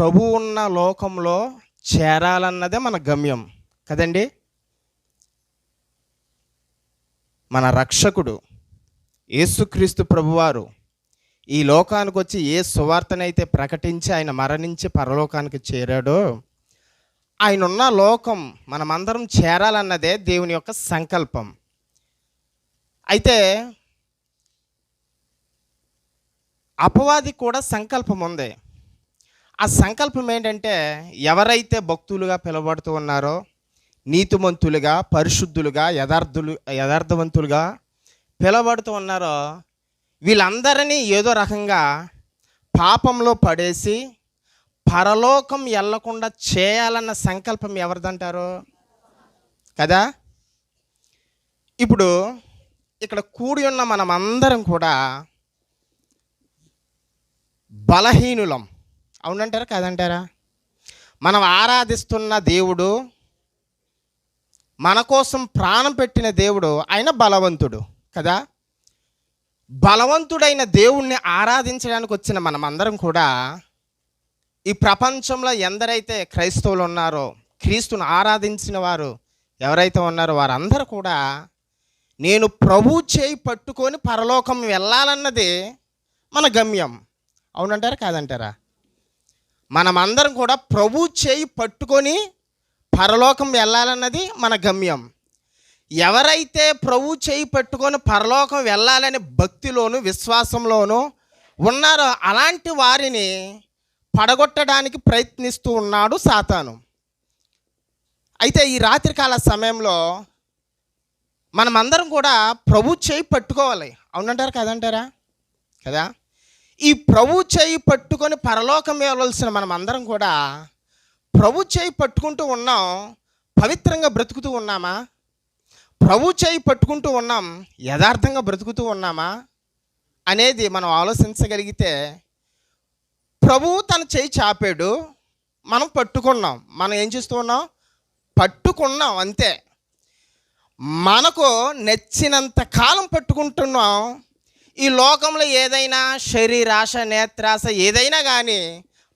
ప్రభు ఉన్న లోకంలో చేరాలన్నదే మన గమ్యం. కదండి? మన రక్షకుడు యేసుక్రీస్తు ప్రభువారు ఈ లోకానికి వచ్చి ఏ సువార్తనైతే ప్రకటించి ఆయన మరణించి పరలోకానికి చేరాడో ఆయన ఉన్న లోకం మనమందరం చేరాలన్నదే దేవుని యొక్క సంకల్పం. అయితే అపవాది కూడా సంకల్పం ఉంది. ఆ సంకల్పం ఏంటంటే ఎవరైతే భక్తులుగా పిలువబడుతూ ఉన్నారో నీతిమంతులుగా పరిశుద్ధులుగా యథార్థులు యథార్థవంతులుగా పిలబడుతూ ఉన్నారో వీళ్ళందరినీ ఏదో రకంగా పాపంలో పడేసి పరలోకం వెళ్ళకుండా చేయాలన్న సంకల్పం ఎవరిదంటారు? కదా? ఇప్పుడు ఇక్కడ కూడి ఉన్న మనమందరం కూడా బలహీనులం. అవునంటారా కాదంటారా? మనం ఆరాధిస్తున్న దేవుడు మన కోసం ప్రాణం పెట్టిన దేవుడు ఆయన బలవంతుడు కదా? బలవంతుడైన దేవుణ్ణి ఆరాధించడానికి వచ్చిన మనమందరం కూడా ఈ ప్రపంచంలో ఎందరైతే క్రైస్తవులు ఉన్నారో క్రీస్తుని ఆరాధించిన వారు ఎవరైతే ఉన్నారో వారందరూ కూడా నేను ప్రభు చేయి పట్టుకొని పరలోకం వెళ్ళాలన్నది మన గమ్యం. అవునంటారా కాదంటారా? మనమందరం కూడా ప్రభు చేయి పట్టుకొని పరలోకం వెళ్ళాలన్నది మన గమ్యం. ఎవరైతే ప్రభు చేయి పట్టుకొని పరలోకం వెళ్ళాలని భక్తిలోను విశ్వాసంలోను ఉన్నారో అలాంటి వారిని పడగొట్టడానికి ప్రయత్నిస్తూ ఉన్నాడు సాతాను. అయితే ఈ రాత్రికాల సమయంలో మనమందరం కూడా ప్రభు చేయి పట్టుకోవాలి. అవునంటారా? కదంటారా? కదా? ఈ ప్రభు చేయి పట్టుకొని పరలోకం వెళ్ళవలసిన మనం అందరం కూడా ప్రభు చేయి పట్టుకుంటూ ఉన్నాం పవిత్రంగా బ్రతుకుతూ ఉన్నామా? ప్రభు చేయి పట్టుకుంటూ ఉన్నాం యథార్థంగా బ్రతుకుతూ ఉన్నామా? అనేది మనం ఆలోచించగలిగితే ప్రభువు తన చేయి చాపాడు మనం పట్టుకున్నాం. మనం ఏం చేస్తూ ఉన్నాం? పట్టుకున్నాం అంతే. మనకు నచ్చినంత కాలం పట్టుకుంటున్నాం ఈ లోకంలో ఏదైనా శరీరాశ నేత్రాశ ఏదైనా కానీ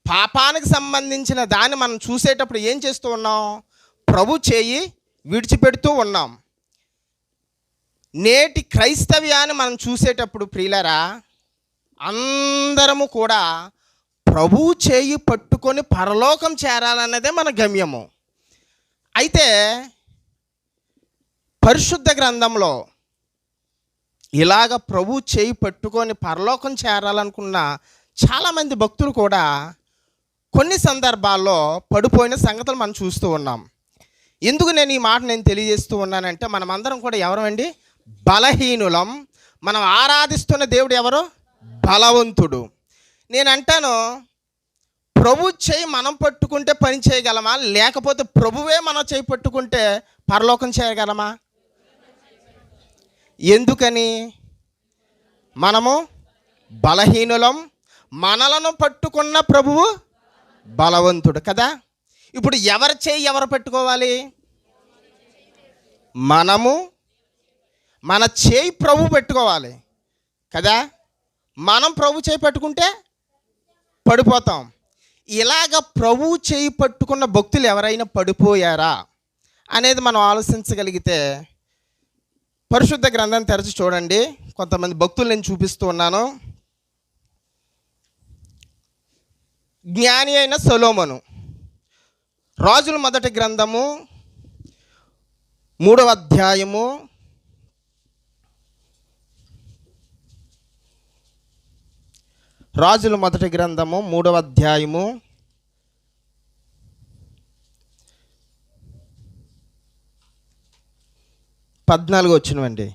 పాపానికి సంబంధించిన దాన్ని మనం చూసేటప్పుడు ఏం చేస్తూ ఉన్నాం? ప్రభు చేయి విడిచిపెడుతూ ఉన్నాం. నేటి క్రైస్తవ్యాన్ని మనం చూసేటప్పుడు ప్రియులరా అందరము కూడా ప్రభు చేయి పట్టుకొని పరలోకం చేరాలన్నదే మన గమ్యము. అయితే పరిశుద్ధ గ్రంథంలో ఇలాగ ప్రభు చేయి పట్టుకొని పరలోకం చేరాలనుకున్న చాలామంది భక్తులు కూడా కొన్ని సందర్భాల్లో పడిపోయిన సంగతులు మనం చూస్తూ ఉన్నాం. ఎందుకు నేను ఈ మాట నేను తెలియజేస్తూ ఉన్నానంటే మనమందరం కూడా ఎవరమండి బలహీనులం. మనం ఆరాధిస్తున్న దేవుడు ఎవరు? బలవంతుడు. నేను అంటాను ప్రభు చేయి మనం పట్టుకుంటే పని చేయగలమా? లేకపోతే ప్రభువే మనం చేయి పట్టుకుంటే పరలోకం చేయగలమా? ఎందుకని? మనము బలహీనులం మనలను పట్టుకున్న ప్రభువు బలవంతుడు కదా? ఇప్పుడు ఎవరి చేయి ఎవరు పెట్టుకోవాలి? మనము మన చేయి ప్రభు పెట్టుకోవాలి కదా? మనం ప్రభు చేయి పట్టుకుంటే పడిపోతాం. ఇలాగ ప్రభు చేయి పట్టుకున్న భక్తులు ఎవరైనా పడిపోయారా? అనేది మనం ఆలోచించగలిగితే పరిశుద్ధ గ్రంథాన్ని తెరచి చూడండి. కొంతమంది భక్తులు నేను చూపిస్తూ ఉన్నాను. జ్ఞాని అయిన సొలోమను. రాజుల మొదటి గ్రంథము మూడవ అధ్యాయము రాజుల మొదటి గ్రంథము మూడవ అధ్యాయము పద్నాలుగు వచ్చినవండి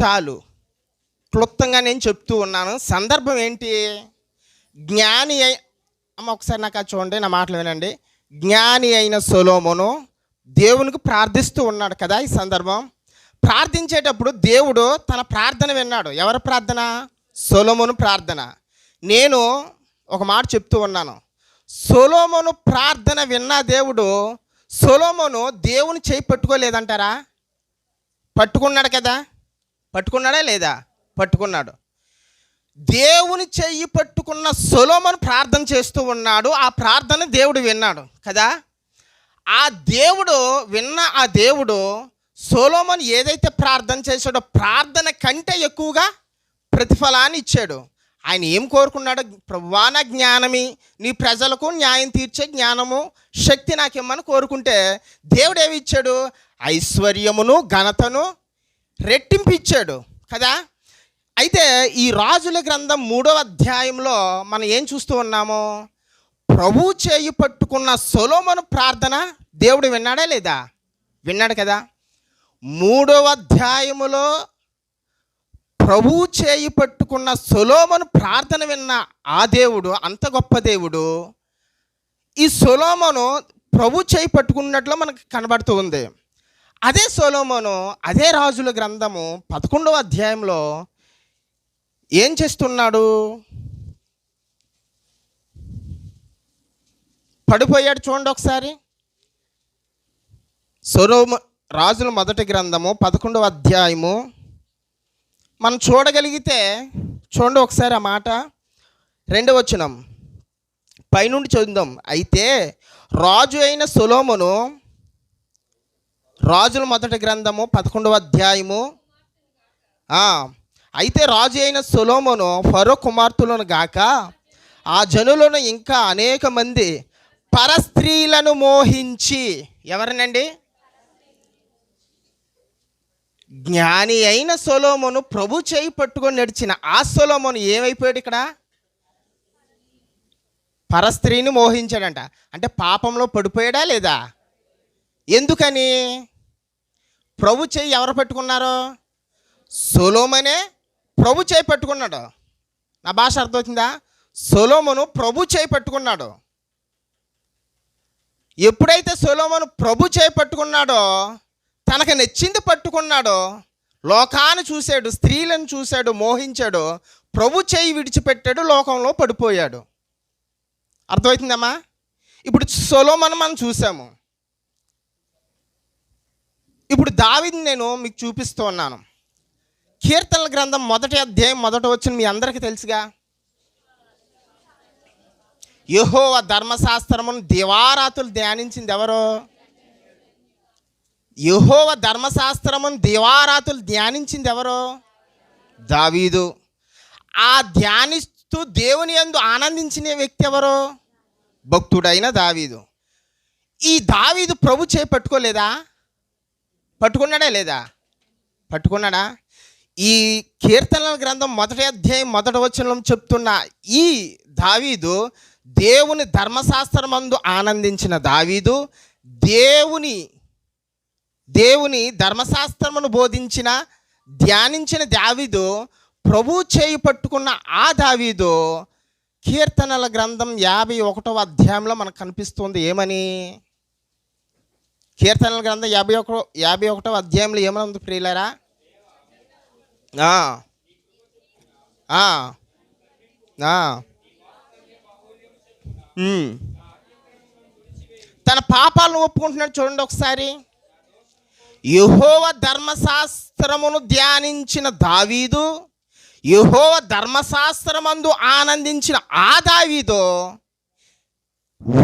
చాలు. క్లుప్తంగా నేను చెప్తూ ఉన్నాను. సందర్భం ఏంటి? జ్ఞాని అయి అమ్మ ఒకసారి నాకు చూడండి నా మాటలు వినండి. జ్ఞాని అయిన సొలోమును దేవునికి ప్రార్థిస్తూ ఉన్నాడు కదా ఈ సందర్భం? ప్రార్థించేటప్పుడు దేవుడు తన ప్రార్థన విన్నాడు. ఎవరి ప్రార్థన? సొలోమును ప్రార్థన. నేను ఒక మాట చెప్తూ ఉన్నాను. సొలోమును ప్రార్థన విన్న దేవుడు సొలోమోను దేవుని చేయి పట్టుకోలేదంటారా? పట్టుకున్నాడు కదా? పట్టుకున్నాడా లేదా? పట్టుకున్నాడు. దేవుని చెయ్యి పట్టుకున్న సొలోమను ప్రార్థన చేస్తూ ఉన్నాడు. ఆ ప్రార్థన దేవుడు విన్నాడు కదా? ఆ దేవుడు విన్న ఆ దేవుడు సోలోమన్ ఏదైతే ప్రార్థన చేశాడో ప్రార్థన కంటే ఎక్కువగా ప్రతిఫలాన్ని ఇచ్చాడు. ఆయన ఏం కోరుకున్నాడు ప్రభువాన జ్ఞానమి నీ ప్రజలకు న్యాయం తీర్చే జ్ఞానము శక్తి నాకు ఇమ్మని కోరుకుంటే దేవుడు ఏమి ఇచ్చాడు? ఐశ్వర్యమును ఘనతను రెట్టింపు ఇచ్చాడు. కదా? అయితే ఈ రాజుల గ్రంథం మూడవ అధ్యాయంలో మనం ఏం చూస్తూ ఉన్నాము? ప్రభు చేయి పట్టుకున్న సొలోమను ప్రార్థన దేవుడు విన్నాడా లేదా? విన్నాడు కదా? మూడవ అధ్యాయములో ప్రభు చేయి పట్టుకున్న సొలోమను ప్రార్థన విన్న ఆ దేవుడు అంత గొప్ప దేవుడు ఈ సొలోమను ప్రభు చేయి పట్టుకున్నట్లు మనకు కనబడుతూ ఉంది. అదే సొలోమను అదే రాజుల గ్రంథము పదకొండవ అధ్యాయంలో ఏం చేస్తున్నాడు? పడిపోయాడు చూడండి ఒకసారి. సొలోమ రాజుల మొదటి గ్రంథము పదకొండవ అధ్యాయము. మనం చూడగలిగితే చూడండి ఒకసారి ఆ మాట. రెండవ వచనం. పైనుండి చదువుదాం. అయితే రాజు అయిన సులోమును రాజుల మొదటి గ్రంథము పదకొండవ అధ్యాయము. అయితే రాజు అయిన సులోమును ఫరో కుమార్తెలను గాక ఆ జనులను ఇంకా అనేక మంది పరస్త్రీలను మోహించి ఎవరినండి? జ్ఞాని అయిన సొలోమోను ప్రభు చేయి పట్టుకొని నడిచిన ఆ సొలోమోను ఏమైపోయాడు ఇక్కడ? పరస్త్రీని మోహించాడంట. అంటే పాపంలో పడిపోయాడా లేదా? ఎందుకని? ప్రభు చేయి ఎవరు పట్టుకున్నారు? సొలోమనే ప్రభు చేయి పట్టుకున్నాడు. నా భాష అర్థమవుతుందా? సొలోమును ప్రభు చేయి పట్టుకున్నాడు. ఎప్పుడైతే సొలోమను ప్రభు చేయి పట్టుకున్నాడో తనకు నచ్చింది పట్టుకున్నాడో లోకాన్ని చూశాడు స్త్రీలను చూశాడు మోహించాడు ప్రభు చేయి విడిచిపెట్టాడు లోకంలో పడిపోయాడు. అర్థమవుతుందమ్మా? ఇప్పుడు సొలోమను మనం చూసాము. ఇప్పుడు దావిని నేను మీకు చూపిస్తూ ఉన్నాను. కీర్తనల గ్రంథం మొదటి అధ్యాయం మొదట వచ్చిన మీ అందరికీ తెలుసుగా? యహో ధర్మశాస్త్రమును దివారాతులు ధ్యానించింది ఎవరో? యహోవ ధర్మశాస్త్రమును దివారాతులు ధ్యానించింది ఎవరు? దావీదు. ఆ ధ్యానిస్తూ దేవుని యందు ఆనందించిన వ్యక్తి ఎవరు? భక్తుడైన దావీదు. ఈ దావీదు ప్రభు చేయి పట్టుకోలేదా? పట్టుకున్నాడా లేదా? పట్టుకున్నాడా? ఈ కీర్తనల గ్రంథం మొదటి అధ్యాయం మొదటి వచనం చెప్తున్న ఈ దావీదు దేవుని ధర్మశాస్త్రమందు ఆనందించిన దావీదు దేవుని దేవుని ధర్మశాస్త్రమును బోధించిన ధ్యానించిన దావీదు ప్రభు చేయి పట్టుకున్న ఆ దావీదు కీర్తనల గ్రంథం యాభై ఒకటవ అధ్యాయంలో మనకు కనిపిస్తుంది. ఏమని? కీర్తనల గ్రంథం యాభై ఒక యాభై ఒకటవ అధ్యాయంలో ఏమని ఉంది ప్రియులరా తన పాపాలను ఒప్పుకుంటున్నాడు చూడండి ఒకసారి. యహోవ ధర్మశాస్త్రమును ధ్యానించిన దావీదు యహోవ ధర్మశాస్త్రమందు ఆనందించిన ఆ దావీదు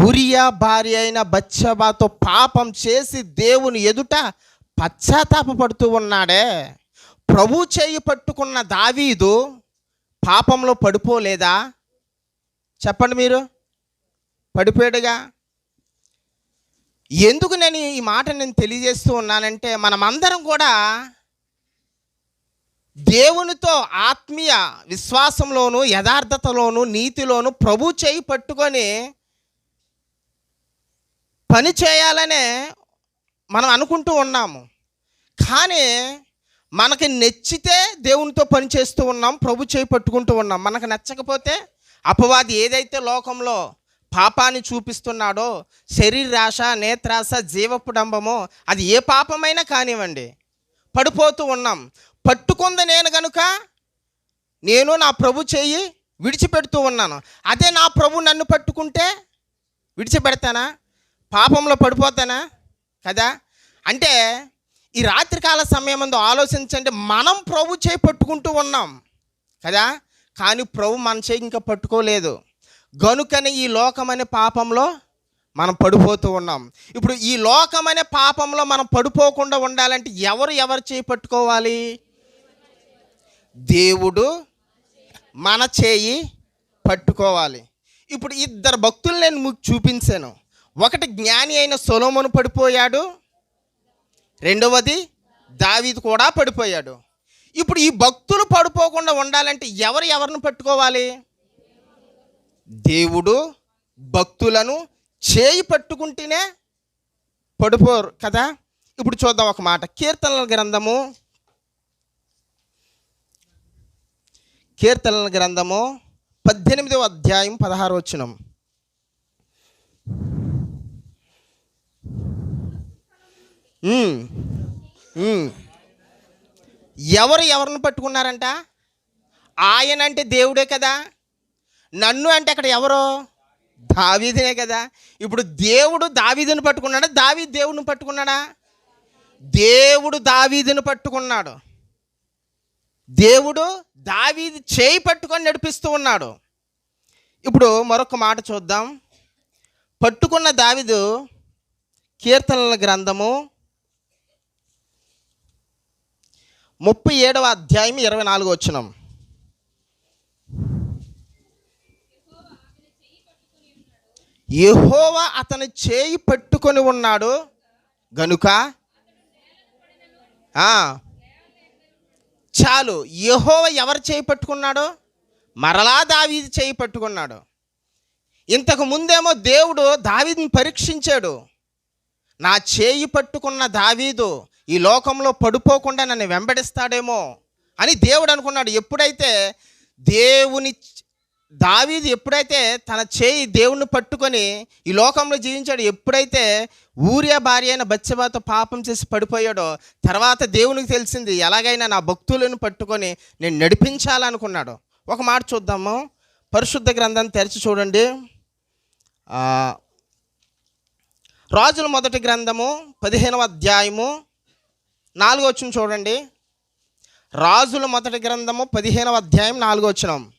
ఊరియా భార్య అయిన బచ్చబాతో పాపం చేసి దేవుని ఎదుట పశ్చాత్తాపడుతూ ఉన్నాడే. ప్రభు చేయి పట్టుకున్న దావీదు పాపంలో పడిపోలేదా? చెప్పండి మీరు. పడిపోయాడుగా? ఎందుకు నేను ఈ మాట నేను తెలియజేస్తూ ఉన్నానంటే మనమందరం కూడా దేవునితో ఆత్మీయ విశ్వాసంలోను యథార్థతలోను నీతిలోను ప్రభు చేయి పట్టుకొని పని చేయాలనే మనం అనుకుంటూ ఉన్నాము. కానీ మనకి నచ్చితే దేవునితో పని చేస్తూ ఉన్నాం ప్రభు చేయి పట్టుకుంటూ ఉన్నాం. మనకు నచ్చకపోతే అపవాది ఏదైతే లోకంలో పాపాన్ని చూపిస్తున్నాడో శరీరాశ నేత్రాశ జీవపుడంబమో అది ఏ పాపమైనా కానివ్వండి. పడిపోతూ ఉన్నాం. పట్టుకుంది నేను గనుక నేను నా ప్రభు చేయి విడిచిపెడుతూ ఉన్నాను. అదే నా ప్రభు నన్ను పట్టుకుంటే విడిచిపెడతానా? పాపంలో పడిపోతానా? కదా? అంటే ఈ రాత్రికాల సమయం ముందు ఆలోచించండి మనం ప్రభు చేయి పట్టుకుంటూ ఉన్నాం. కదా? కానీ ప్రభు మన చేయి ఇంకా పట్టుకోలేదు. గనుకని ఈ లోకమనే పాపంలో మనం పడిపోతూ ఉన్నాం. ఇప్పుడు ఈ లోకమనే పాపంలో మనం పడిపోకుండా ఉండాలంటే ఎవరు ఎవరు చేయి పట్టుకోవాలి? దేవుడు మన చేయి పట్టుకోవాలి. ఇప్పుడు ఇద్దరు భక్తులు నేను మీకు చూపించాను. ఒకటి జ్ఞాని అయిన సొలోమోను పడిపోయాడు. రెండవది దావీది కూడా పడిపోయాడు. ఇప్పుడు ఈ భక్తులు పడిపోకుండా ఉండాలంటే ఎవరు ఎవరిని పట్టుకోవాలి? దేవుడు భక్తులను చేయి పట్టుకుంటేనే పడిపోరు కదా? ఇప్పుడు చూద్దాం ఒక మాట. కీర్తనల గ్రంథము. కీర్తనల గ్రంథము పద్దెనిమిదవ అధ్యాయం పదహారు వచనం. ఎవరు ఎవరిని పట్టుకున్నారంట? ఆయన అంటే దేవుడే కదా? నన్ను అంటే అక్కడ ఎవరు? దావీదినే కదా. ఇప్పుడు దేవుడు దావీదుని పట్టుకున్నాడా? దావీ దేవుడిని పట్టుకున్నాడా? దేవుడు దావీదుని పట్టుకున్నాడు. దేవుడు దావీది చేయి పట్టుకొని నడిపిస్తూ ఉన్నాడు. ఇప్పుడు మరొక మాట చూద్దాం. పట్టుకున్న దావీదు కీర్తనల గ్రంథము ముప్పై ఏడవ అధ్యాయం ఇరవై నాలుగు వచ్చినాం యెహోవా అతని చేయి పట్టుకొని ఉన్నాడు. గనుక చాలు. యహోవ ఎవరు చేయి పట్టుకున్నాడు? మరలా దావీది చేయి పట్టుకున్నాడు. ఇంతకు ముందేమో దేవుడు దావీదిని పరీక్షించాడు. నా చేయి పట్టుకున్న దావీదు ఈ లోకంలో పడిపోకుండా నన్ను వెంబడిస్తాడేమో అని దేవుడు అనుకున్నాడు. ఎప్పుడైతే దేవుని దావీది ఎప్పుడైతే తన చేయి దేవుణ్ణి పట్టుకొని ఈ లోకంలో జీవించాడు ఎప్పుడైతే ఊరియా భార్య అయిన బచ్చబాతో పాపం చేసి పడిపోయాడో తర్వాత దేవునికి తెలిసింది ఎలాగైనా నా భక్తులను పట్టుకొని నేను నడిపించాలనుకున్నాడు. ఒక మాట చూద్దాము. పరిశుద్ధ గ్రంథాన్ని తెరిచి చూడండి. రాజుల మొదటి గ్రంథము పదిహేనవ అధ్యాయము నాలుగో వచ్చిన చూడండి. రాజుల మొదటి గ్రంథము పదిహేనవ అధ్యాయం నాలుగో వచ్చినం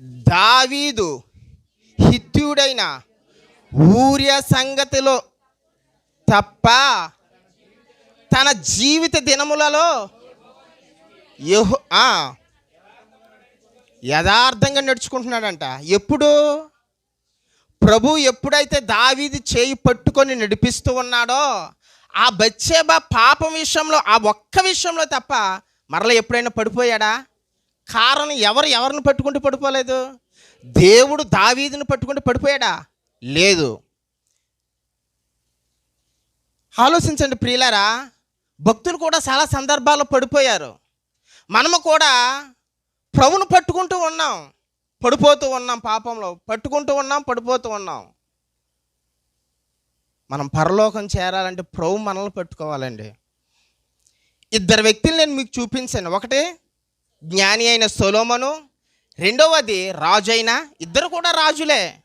దావీదు హిత్యుడైన ఊర్య సంగతిలో తప్ప తన జీవిత దినములలో యహో ఆ, యథార్థంగా నడుచుకుంటున్నాడంట. ఎప్పుడు? ప్రభు ఎప్పుడైతే దావీది చేయి పట్టుకొని నడిపిస్తూ ఉన్నాడో ఆ బచ్చేబా పాపం విషయంలో ఆ ఒక్క విషయంలో తప్ప మరల ఎప్పుడైనా పడిపోయాడా? కారణం ఎవరు ఎవరిని పట్టుకుంటూ పడిపోలేదు? దేవుడు దావీదిని పట్టుకుంటూ పడిపోయాడా? లేదు. ఆలోచించండి ప్రియులారా భక్తులు కూడా చాలా సందర్భాల్లో పడిపోయారు. మనము కూడా ప్రభును పట్టుకుంటూ ఉన్నాం పడిపోతూ ఉన్నాం పాపంలో పట్టుకుంటూ ఉన్నాం పడిపోతూ ఉన్నాం. మనం పరలోకం చేరాలంటే ప్రభు మనల్ని పట్టుకోవాలండి. ఇద్దరు వ్యక్తులు నేను మీకు చూపించాను. ఒకటి జ్ఞాని అయిన సొలోమను రెండవది రాజు అయిన ఇద్దరు కూడా రాజులే.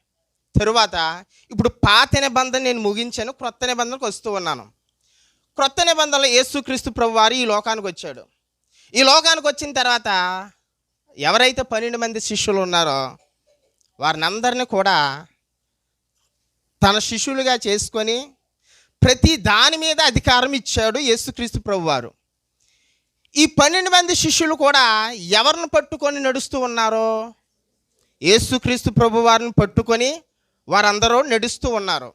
తరువాత ఇప్పుడు పాత నిబంధన నేను ముగించాను క్రొత్త నిబంధనకు వస్తూ ఉన్నాను. క్రొత్త నిబంధనలో యేసుక్రీస్తు ప్రభు వారు ఈ లోకానికి వచ్చాడు. ఈ లోకానికి వచ్చిన తర్వాత ఎవరైతే పన్నెండు మంది శిష్యులు ఉన్నారో వారిని అందరినీ కూడా తన శిష్యులుగా చేసుకొని ప్రతి దాని మీద అధికారం ఇచ్చాడు యేసుక్రీస్తు ప్రభు వారు. ఈ పన్నెండు మంది శిష్యులు కూడా ఎవరిని పట్టుకొని నడుస్తూ ఉన్నారో? యేసుక్రీస్తు ప్రభు వారిని పట్టుకొని వారందరూ నడుస్తూ ఉన్నారు.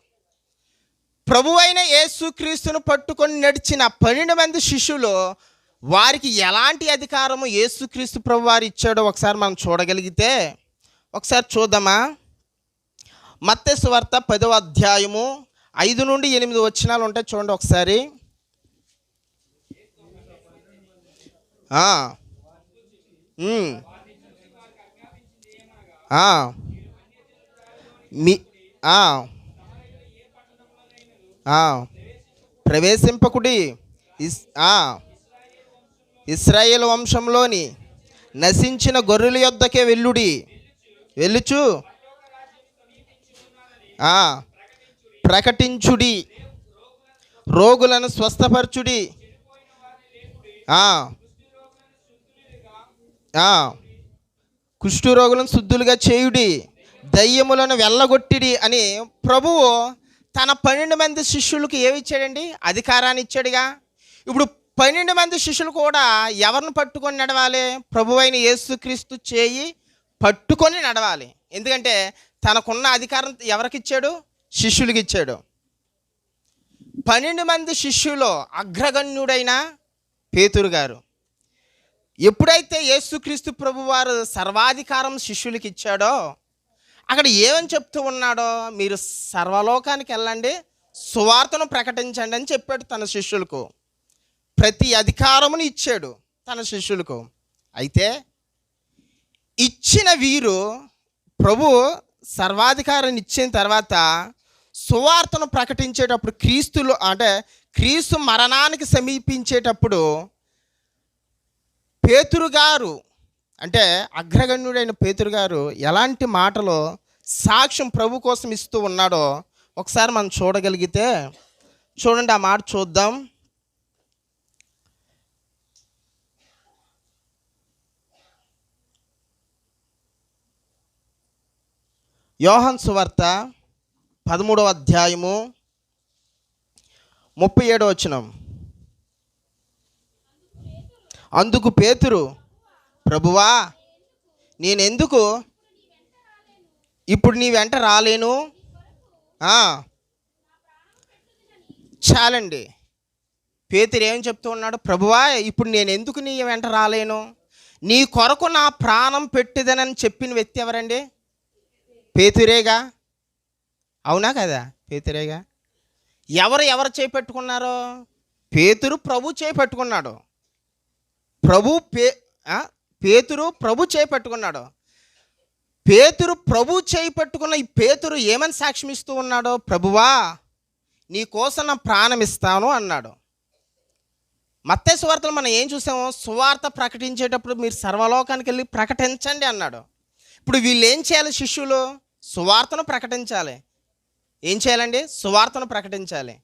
ప్రభు అయిన యేసుక్రీస్తును పట్టుకొని నడిచిన పన్నెండు మంది శిష్యులు వారికి ఎలాంటి అధికారము యేసుక్రీస్తు ప్రభు వారు ఇచ్చాడో ఒకసారి మనం చూడగలిగితే ఒకసారి చూద్దామా? మత్తెసు వార్త పదవ అధ్యాయము ఐదు నుండి ఎనిమిది వచ్చినాలు ఉంటాయి చూడండి ఒకసారి ఆ. ఉమ్. ఆ. మీ ప్రవేశింపకుడి ఇస్ ఆ. ఇస్రాయేల్ వంశంలోని నశించిన గొర్రెల యొద్దకే వెళ్ళుడి. వెళ్ళుచు. ఆ, ప్రకటించుడి. రోగులను స్వస్థపరచుడి. ఆ. రోగులను శుద్ధులుగా చేయుడి దయ్యములను వెళ్ళగొట్టిడి అని ప్రభువు తన పన్నెండు మంది శిష్యులకు ఏమి ఇచ్చాడండి? అధికారాన్ని ఇచ్చాడుగా. ఇప్పుడు పన్నెండు మంది శిష్యులు కూడా ఎవరిని పట్టుకొని నడవాలి? ప్రభువైన అయిన యేసుక్రీస్తు చేయి పట్టుకొని నడవాలి. ఎందుకంటే తనకున్న అధికారం ఎవరికి ఇచ్చాడు? శిష్యులకి ఇచ్చాడు. పన్నెండు మంది శిష్యులో అగ్రగణ్యుడైన పేతురు గారు. ఎప్పుడైతే యేసుక్రీస్తు ప్రభు వారు సర్వాధికారం శిష్యులకి ఇచ్చాడో అక్కడ ఏమని చెప్తూ ఉన్నాడో మీరు సర్వలోకానికి వెళ్ళండి సువార్తను ప్రకటించండి అని చెప్పాడు తన శిష్యులకు. ప్రతి అధికారమును ఇచ్చాడు తన శిష్యులకు. అయితే ఇచ్చిన వీరు ప్రభు సర్వాధికారాన్ని ఇచ్చిన తర్వాత సువార్తను ప్రకటించేటప్పుడు క్రీస్తులు అంటే క్రీస్తు మరణానికి సమీపించేటప్పుడు పేతురు గారు అంటే అగ్రగణ్యుడైన పేతురు గారు ఎలాంటి మాటలు సాక్ష్యం ప్రభు కోసం ఇస్తూ ఉన్నాడో ఒకసారి మనం చూడగలిగితే చూడండి ఆ మాట చూద్దాం. యోహన్ సువార్త పదమూడవ అధ్యాయము ముప్పై ఏడో వచనం. అందుకు పేతురు ప్రభువా నేనెందుకు ఇప్పుడు నీ వెంట రాలేను? చాలండి. పేతురు ఏం చెప్తూ ఉన్నాడు ప్రభువా ఇప్పుడు నేను ఎందుకు నీ వెంట రాలేను? నీ కొరకు నా ప్రాణం పెట్టిదనని చెప్పిన వ్యక్తి ఎవరండి? పేతురేగా? అవునా కదా పేతురేగా? ఎవరు ఎవరు చేపెట్టుకున్నారో? పేతురు ప్రభు చేపెట్టుకున్నాడు. ప్రభు పే పేతురు ప్రభు చేపట్టుకున్నాడు పేతురు ప్రభు చేయి పట్టుకున్న ఈ పేతురు ఏమని సాక్ష్యం ఇస్తూ ఉన్నాడో? ప్రభువా నీ కోసం నా ప్రాణం ఇస్తాను అన్నాడు. మత్తే సువార్తలు మనం ఏం చూసాము? సువార్త ప్రకటించేటప్పుడు మీరు సర్వలోకానికి వెళ్ళి ప్రకటించండి అన్నాడు. ఇప్పుడు వీళ్ళు ఏం చేయాలి శిష్యులు? సువార్తను ప్రకటించాలి. ఏం చేయాలండి? సువార్తను ప్రకటించాలి.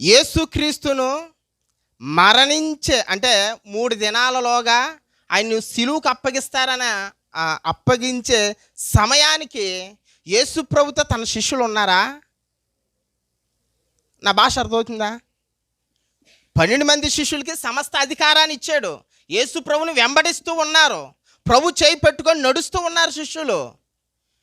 యేసుక్రీస్తును మరణించే అంటే మూడు దినాలలోగా ఆయన్ను సిలువుకు అప్పగిస్తారని అప్పగించే సమయానికి యేసు ప్రభుతో తన శిష్యులు ఉన్నారా? నా భాష అర్థమవుతుందా? పన్నెండు మంది శిష్యులకి సమస్త అధికారాన్ని ఇచ్చాడు. యేసు ప్రభుని వెంబడిస్తూ ఉన్నారు. ప్రభు చేయి పెట్టుకొని నడుస్తూ ఉన్నారు శిష్యులు.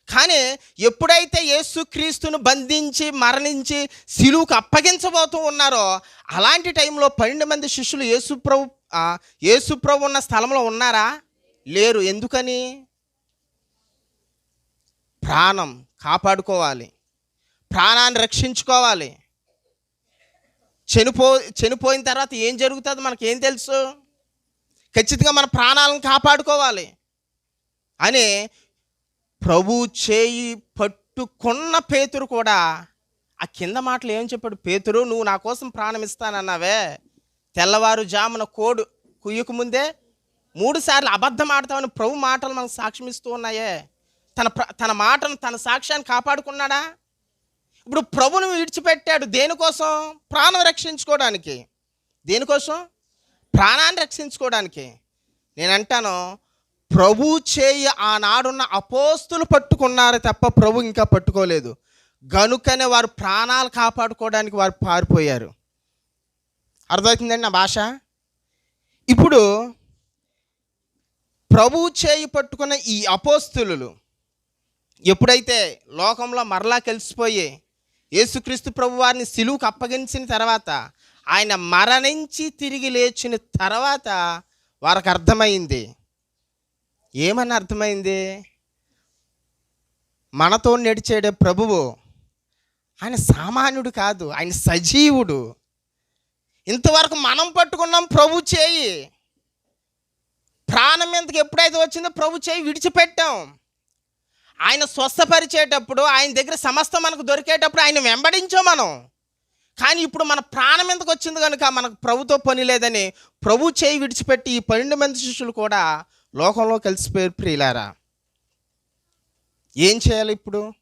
కానీ ఎప్పుడైతే యేసుక్రీస్తును బంధించి మరణించి సిలువుకు అప్పగించబోతూ ఉన్నారో అలాంటి టైంలో పన్నెండు మంది శిష్యులు యేసుప్రభు యేసుప్రభు ఉన్న స్థలంలో ఉన్నారా? లేరు. ఎందుకని? ప్రాణం కాపాడుకోవాలి. ప్రాణాన్ని రక్షించుకోవాలి. చనిపో చనిపోయిన తర్వాత ఏం జరుగుతుంది మనకి ఏం తెలుసు? ఖచ్చితంగా మన ప్రాణాలను కాపాడుకోవాలి. అని ప్రభు చేయి పట్టుకున్న పేతురు కూడా ఆ కింద మాటలు ఏం చెప్పాడు? పేతురు నువ్వు నా కోసం ప్రాణం ఇస్తానన్నావే తెల్లవారుజామున కోడు కుయ్యకు ముందే మూడు సార్లు అబద్ధం ఆడతామని ప్రభు మాటలు మనకు సాక్ష్యం ఇస్తూ ఉన్నాయే. తన ప్ర- తన మాటను తన సాక్ష్యాన్ని కాపాడుకున్నాడా? ఇప్పుడు ప్రభును విడిచిపెట్టాడు దేనికోసం? ప్రాణం రక్షించుకోవడానికి. దేనికోసం? ప్రాణాన్ని రక్షించుకోవడానికి. నేను అంటాను ప్రభు చేయి ఆనాడున్న అపోస్తులు పట్టుకున్నారు తప్ప ప్రభు ఇంకా పట్టుకోలేదు. గనుకనే వారు ప్రాణాలు కాపాడుకోవడానికి వారు పారిపోయారు. అర్థమవుతుందండి నా భాష? ఇప్పుడు ప్రభు చేయి పట్టుకున్న ఈ అపోస్తులు ఎప్పుడైతే లోకంలో మరలా కలిసిపోయి యేసుక్రీస్తు ప్రభు వారిని సిలువుకు అప్పగించిన తర్వాత ఆయన మరణించి తిరిగి లేచిన తర్వాత వారికి అర్థమైంది. ఏమని అర్థమైంది? మనతో నడిచేడే ప్రభువు ఆయన సామాన్యుడు కాదు ఆయన సజీవుడు. ఇంతవరకు మనం పట్టుకున్నాం ప్రభు చేయి. ప్రాణం మీదకి ఎప్పుడైతే వచ్చిందో ప్రభు చేయి విడిచిపెట్టాం. ఆయన స్వస్థపరిచేటప్పుడు ఆయన దగ్గర సమస్త మనకు దొరికేటప్పుడు ఆయన వెంబడించాం మనం. కానీ ఇప్పుడు మన ప్రాణం ఎందుకు వచ్చింది కనుక మనకు ప్రభుతో పని లేదని ప్రభు చేయి విడిచిపెట్టి ఈ పన్నెండు మంది శిష్యులు కూడా లోకంలో కలిసిపోయారు ప్రియులారా. ఏం చేయాలి ఇప్పుడు?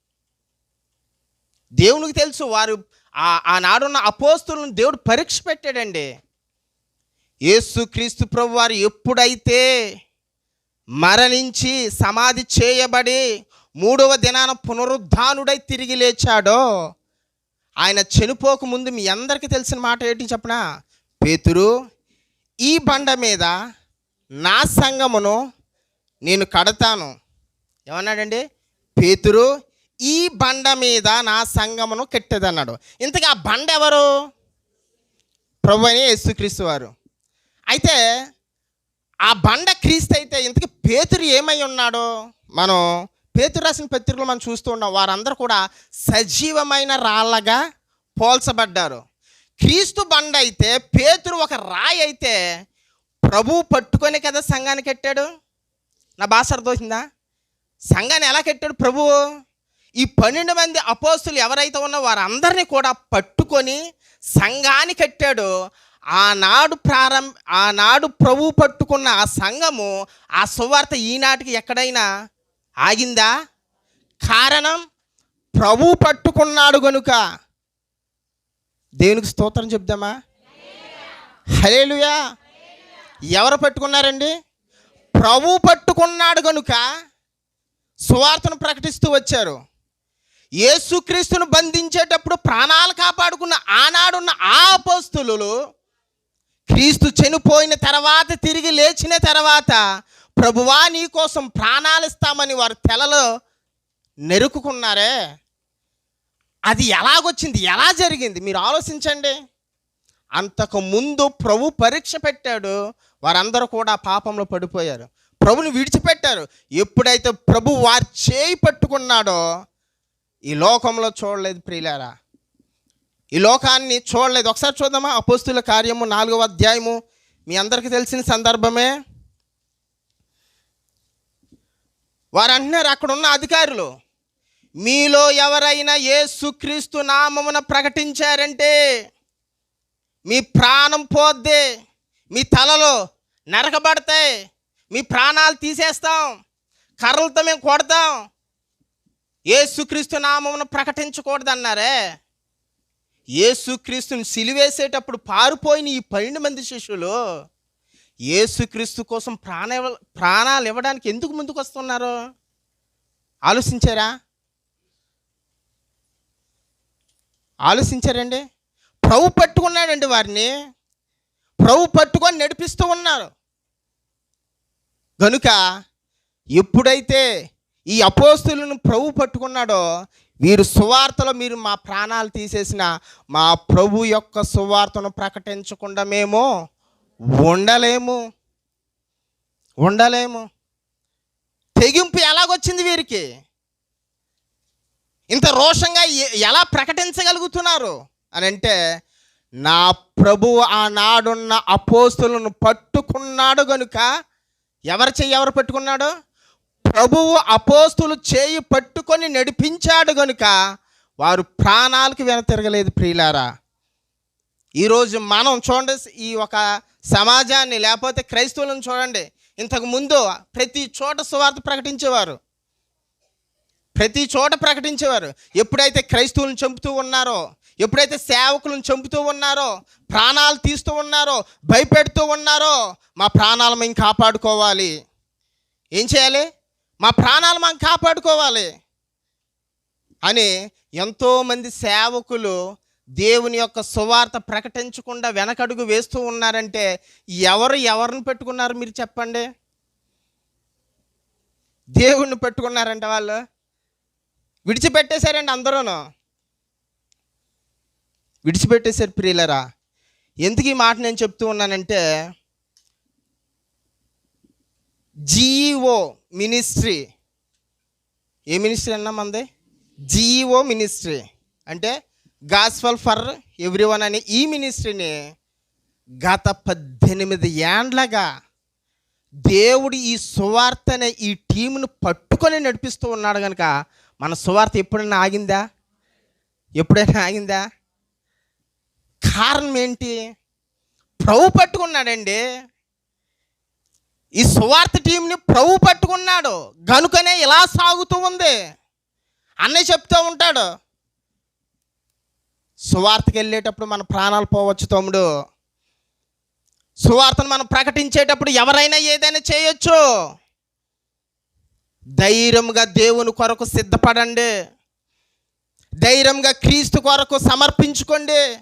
దేవునికి తెలుసు వారు ఆ ఆనాడున్న అపోస్తులను దేవుడు పరీక్ష పెట్టాడండి. యేసు క్రీస్తు ప్రభు వారు ఎప్పుడైతే మరణించి సమాధి చేయబడి మూడవ దినాన పునరుద్ధానుడై తిరిగి లేచాడో ఆయన చనిపోక ముందు మీ అందరికీ తెలిసిన మాట ఏంటి చెప్పనా? పేతురు ఈ బండ మీద నా సంగమును నేను కడతాను. ఏమన్నాడండి? పేతురు ఈ బండ మీద నా సంగమును కట్టేదన్నాడు. ఇంతకీ ఆ బండ ఎవరు? ప్రభు అని యేసుక్రీస్తు వారు. అయితే ఆ బండ క్రీస్తు అయితే ఇంతకీ పేతురు ఏమై ఉన్నాడో? మనం పేతురు రాసిన పత్రికలు మనం చూస్తూ ఉన్నాం వారందరూ కూడా సజీవమైన రాళ్ళగా పోల్చబడ్డారు. క్రీస్తు బండ అయితే పేతురు ఒక రాయి అయితే ప్రభు పట్టుకొని కదా సంఘాన్ని కట్టాడు? నా భాష అర్థమవుతుందా సంఘాన్ని ఎలా కట్టాడు ప్రభువు ఈ పన్నెండు మంది అపోస్తులు ఎవరైతే ఉన్నో వారందరినీ కూడా పట్టుకొని సంఘాన్ని కట్టాడు. ఆనాడు ప్రారంభ ఆనాడు ప్రభు పట్టుకున్న ఆ సంఘము ఆ సువార్త ఈనాటికి ఎక్కడైనా ఆగిందా? కారణం ప్రభు పట్టుకున్నాడు గనుక. దేవునికి స్తోత్రం చెప్దామా? హలేలుయా ఎవరు పట్టుకున్నారండి? ప్రభు పట్టుకున్నాడు కనుక సువార్తను ప్రకటిస్తూ వచ్చారు. యేసుక్రీస్తును బంధించేటప్పుడు ప్రాణాలు కాపాడుకున్న ఆనాడున్న ఆ అపోస్తులు క్రీస్తు చనిపోయిన తర్వాత తిరిగి లేచిన తర్వాత ప్రభువా నీ కోసం ప్రాణాలు ఇస్తామని వారు తెలలో నెరుకుకున్నారే. అది ఎలాగొచ్చింది? ఎలా జరిగింది? మీరు ఆలోచించండి. అంతకు ముందు ప్రభు పరీక్ష పెట్టాడు వారందరూ కూడా పాపంలో పడిపోయారు. ప్రభుని విడిచిపెట్టారు. ఎప్పుడైతే ప్రభు వారి చేయి పట్టుకున్నాడో ఈ లోకంలో చూడలేదు ప్రియులారా. ఈ లోకాన్ని చూడలేదు. ఒకసారి చూద్దామా? అపోస్తుల కార్యము నాలుగవ అధ్యాయము. మీ అందరికీ తెలిసిన సందర్భమే? వారు అంటున్నారు అక్కడ ఉన్న అధికారులు మీలో ఎవరైనా యేసుక్రీస్తు నామమున ప్రకటించారంటే మీ ప్రాణం పోద్ది మీ తలలో నరకబడతాయి మీ ప్రాణాలు తీసేస్తాం కర్రలతో మేము కొడతాం. ఏసుక్రీస్తు నామమును ప్రకటించకూడదు అన్నారే యేసుక్రీస్తుని సిలివేసేటప్పుడు పారిపోయిన ఈ పన్నెండు మంది శిష్యులు ఏసుక్రీస్తు కోసం ప్రాణ ప్రాణాలు ఇవ్వడానికి ఎందుకు ముందుకు వస్తున్నారు? ఆలోచించారా? ఆలోచించారండి? ప్రభు పట్టుకున్నాడండి వారిని. ప్రభు పట్టుకొని నడిపిస్తూ ఉన్నారు. కనుక ఎప్పుడైతే ఈ అపోస్తులను ప్రభు పట్టుకున్నాడో వీరు సువార్తలో మీరు మా ప్రాణాలు తీసేసిన మా ప్రభు యొక్క సువార్తను ప్రకటించకుండా మేము ఉండలేము. ఉండలేము. తెగింపు ఎలాగొచ్చింది వీరికి? ఇంత రోషంగా ఎలా ప్రకటించగలుగుతున్నారు? అని అంటే నా ప్రభువు ఆనాడున్న అపోస్తులను పట్టుకున్నాడు గనుక ఎవరి చెయ్యి ఎవరు పట్టుకున్నాడు? ప్రభువు అపోస్తులు చేయి పట్టుకొని నడిపించాడు గనుక వారు ప్రాణాలకు వెనతిరగలేదు ప్రియులారా. ఈరోజు మనం చూడండి ఈ ఒక సమాజాన్ని లేకపోతే క్రైస్తవులను చూడండి. ఇంతకు ముందు ప్రతి చోట సువార్త ప్రకటించేవారు. ప్రతి చోట ప్రకటించేవారు. ఎప్పుడైతే క్రైస్తవులను చంపుతూ ఉన్నారో ఎప్పుడైతే సేవకులను చంపుతూ ఉన్నారో ప్రాణాలు తీస్తూ ఉన్నారో భయపెడుతూ ఉన్నారో మా ప్రాణాలు మేము కాపాడుకోవాలి. ఏం చేయాలి? మా ప్రాణాలు మనం కాపాడుకోవాలి. అని ఎంతోమంది సేవకులు దేవుని యొక్క సువార్త ప్రకటించకుండా వెనకడుగు వేస్తూ ఉన్నారంటే ఎవరు ఎవరిని పెట్టుకున్నారు మీరు చెప్పండి? దేవుణ్ణి పెట్టుకున్నారంట వాళ్ళు. విడిచిపెట్టేశారండి అందరూను. విడిచిపెట్టేశారు ప్రియులరా. ఎందుకు ఈ మాట నేను చెప్తూ ఉన్నానంటే జీఈఓ మినిస్ట్రీ. ఏ మినిస్ట్రీ అన్నా మంది? GEO ministry. అంటే గాస్ఫల్ ఫర్ ఎవ్రీవన్ అనే ఈ మినిస్ట్రీని గత పద్దెనిమిది ఏండ్లగా దేవుడు ఈ సువార్త అనే ఈ టీంను పట్టుకొని నడిపిస్తూ ఉన్నాడు కనుక మన సువార్త ఎప్పుడైనా ఆగిందా? ఎప్పుడైనా ఆగిందా? కారణం ఏంటి? ప్రభు పట్టుకున్నాడండి. ఈ సువార్త టీంని ప్రభు పట్టుకున్నాడు. గనుకనే ఇలా సాగుతూ ఉంది. అన్నయ్య చెప్తూ ఉంటాడు. సువార్తకి వెళ్ళేటప్పుడు మన ప్రాణాలు పోవచ్చు తమ్ముడు. సువార్తను మనం ప్రకటించేటప్పుడు ఎవరైనా ఏదైనా చేయొచ్చు. ధైర్యంగా దేవుని కొరకు సిద్ధపడండి. ధైర్యంగా క్రీస్తు కొరకు సమర్పించుకోండి.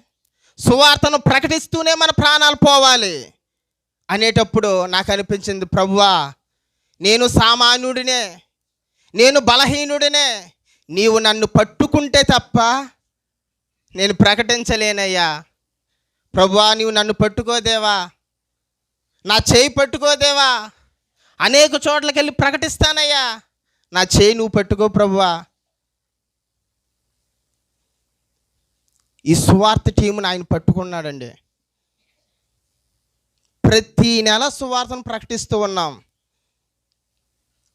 సువార్తను ప్రకటిస్తూనే మన ప్రాణాలు పోవాలి. అనేటప్పుడు నాకు అనిపించింది ప్రభువా నేను సామాన్యుడినే నేను బలహీనుడినే నీవు నన్ను పట్టుకుంటే తప్ప నేను ప్రకటించలేనయ్యా. ప్రభువా నీవు నన్ను పట్టుకోదేవా? నా చేయి పట్టుకోదేవా? అనేక చోట్లకి వెళ్ళి ప్రకటిస్తానయ్యా. నా చేయి నువ్వు పట్టుకో ప్రభువా. ఈ సువార్త టీముని ఆయన పట్టుకున్నాడండి. ప్రతి నెల సువార్తను ప్రకటిస్తూ ఉన్నాం.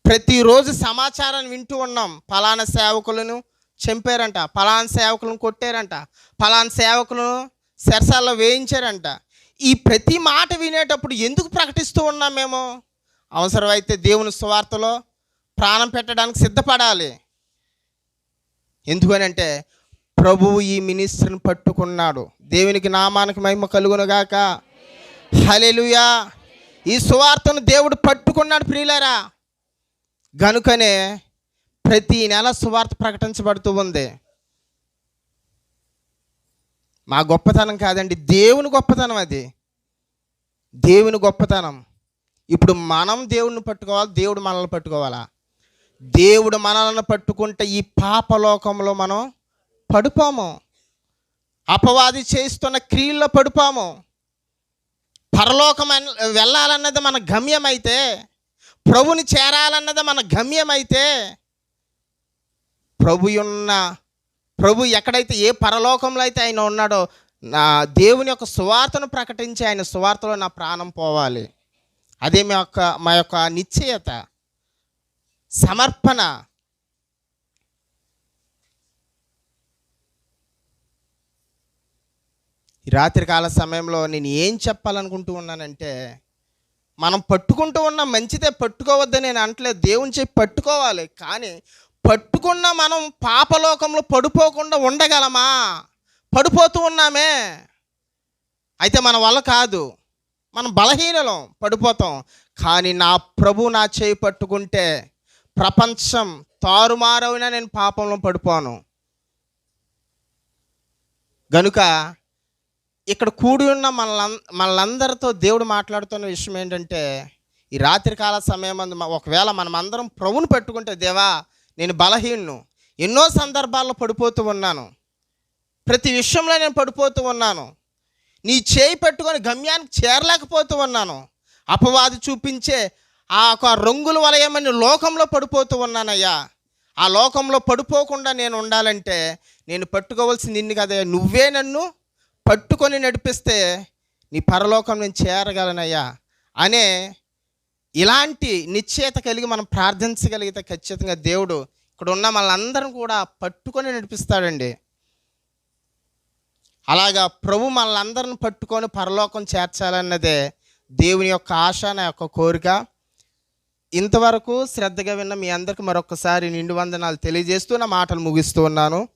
ప్రతిరోజు సమాచారాన్ని వింటూ ఉన్నాం. ఫలానా సేవకులను చంపారంట ఫలానా సేవకులను కొట్టారంట ఫలానా సేవకులను సెరసాల్లో వేయించారంట. ఈ ప్రతి మాట వినేటప్పుడు ఎందుకు ప్రకటిస్తూ ఉన్నాం మేము? అవసరమైతే దేవుని సువార్తలో ప్రాణం పెట్టడానికి సిద్ధపడాలి. ఎందుకనంటే ప్రభువు ఈ మినిస్టర్ని పట్టుకున్నాడు. దేవునికి నామానికి మహిమ కలుగునుగాక. హలెలుయా ఈ సువార్తను దేవుడు పట్టుకున్నాడు ప్రియులరా. గనుకనే ప్రతి నెల సువార్త ప్రకటించబడుతూ ఉంది. మా గొప్పతనం కాదండి దేవుని గొప్పతనం అది. దేవుని గొప్పతనం. ఇప్పుడు మనం దేవుడిని పట్టుకోవాలి? దేవుడు మనల్ని పట్టుకోవాలా? దేవుడు మనల్ని పట్టుకుంటే ఈ పాపలోకంలో మనం పడిపోము. అపవాది చేస్తున్న క్రియల్లో పడిపోము. పరలోకం వెళ్ళాలన్నది మన గమ్యం అయితే ప్రభుని చేరాలన్నది మన గమ్యం అయితే ప్రభు ఉన్న ప్రభు ఎక్కడైతే ఏ పరలోకంలో అయితే ఆయన ఉన్నాడో నా దేవుని యొక్క సువార్తను ప్రకటించి ఆయన సువార్తలో నా ప్రాణం పోవాలి. అదే మా యొక్క మా యొక్క నిశ్చయత సమర్పణ. ఈ రాత్రికాల సమయంలో నేను ఏం చెప్పాలనుకుంటూ ఉన్నానంటే మనం పట్టుకుంటూ ఉన్న మంచిదే పట్టుకోవద్దని నేను అంటలేదు దేవుని చెప్పి పట్టుకోవాలి. కానీ పట్టుకున్న మనం పాపలోకంలో పడిపోకుండా ఉండగలమా? పడిపోతూ ఉన్నామే. అయితే మన వల్ల కాదు. మనం బలహీనలం పడిపోతాం. కానీ నా ప్రభు నా చేయి పట్టుకుంటే ప్రపంచం తారుమారైనా నేను పాపంలో పడిపోను. గనుక ఇక్కడ కూడి ఉన్న మనలం మనలందరితో దేవుడు మాట్లాడుతున్న విషయం ఏంటంటే ఈ రాత్రికాల సమయం అందు ఒకవేళ మనం అందరం ప్రభుని పెట్టుకుంటే దేవా నేను బలహీనను ఎన్నో సందర్భాల్లో పడిపోతూ ఉన్నాను. ప్రతి విషయంలో నేను పడిపోతూ ఉన్నాను. నీ చేయి పెట్టుకొని గమ్యానికి చేరలేకపోతూ ఉన్నాను. అపవాది చూపించే ఆ ఒక రంగుల వలయమని లోకంలో పడిపోతూ ఉన్నానయ్యా. ఆ లోకంలో పడిపోకుండా నేను ఉండాలంటే నేను పట్టుకోవాల్సింది నిన్ను కదా నువ్వే నన్ను పట్టుకొని నడిపిస్తే నీ పరలోకం నేను చేరగలనయ్యా అనే ఇలాంటి నిశ్చయత కలిగి మనం ప్రార్థించగలిగితే ఖచ్చితంగా దేవుడు ఇక్కడ ఉన్న మనందరం కూడా పట్టుకొని నడిపిస్తాడండి. అలాగా ప్రభు మనల్ని పట్టుకొని పరలోకం చేర్చాలన్నదే దేవుని యొక్క ఆశ నా యొక్క కోరిక. ఇంతవరకు శ్రద్ధగా విన్న మీ అందరికి మరొకసారి నిండు వందనాలు తెలియజేస్తూ నా మాటలు ముగిస్తూ ఉన్నాను.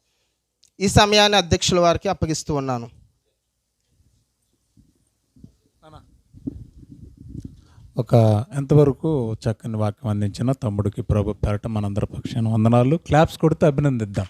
ఈ సమయాన్ని అధ్యక్షుల వారికి అప్పగిస్తూ ఉన్నాను. ఒక ఎంతవరకు చక్కని వాక్యం అందించిన తమ్ముడికి ప్రభు పేరట మనందరి పక్షాన వందనాలు. క్లాప్స్ కొడితే అభినందిద్దాం.